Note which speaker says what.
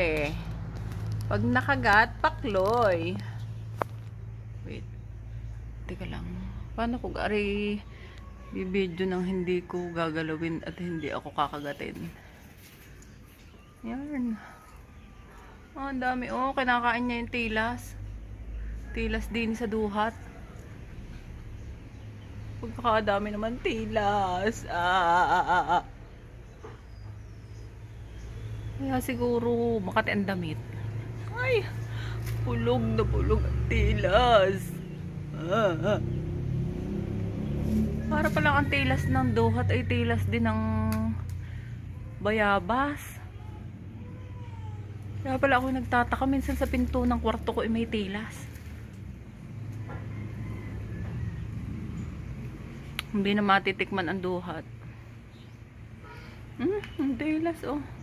Speaker 1: arte. Pag nakagat, pakloy. Wait. Teka lang. Paano ko gari bibidyo nang hindi ko gagalawin at hindi ako kakagatin? Yan. Oh, ang dami. Oh, kinakain niya yung tilas. Tilas din sa duhat. Pagkakadami naman tilas. Ah, ah, ah, ah. Kaya siguro makati ang damit. Ay, pulog na pulog ang tilas. Ah, ah. Para palang ang tilas ng duhat ay tilas din ng bayabas. Kaya pala ako nagtataka minsan sa pinto ng kwarto ko ay may tilas. Hindi na matitikman ang duhat. Hmm, ang tilas oh.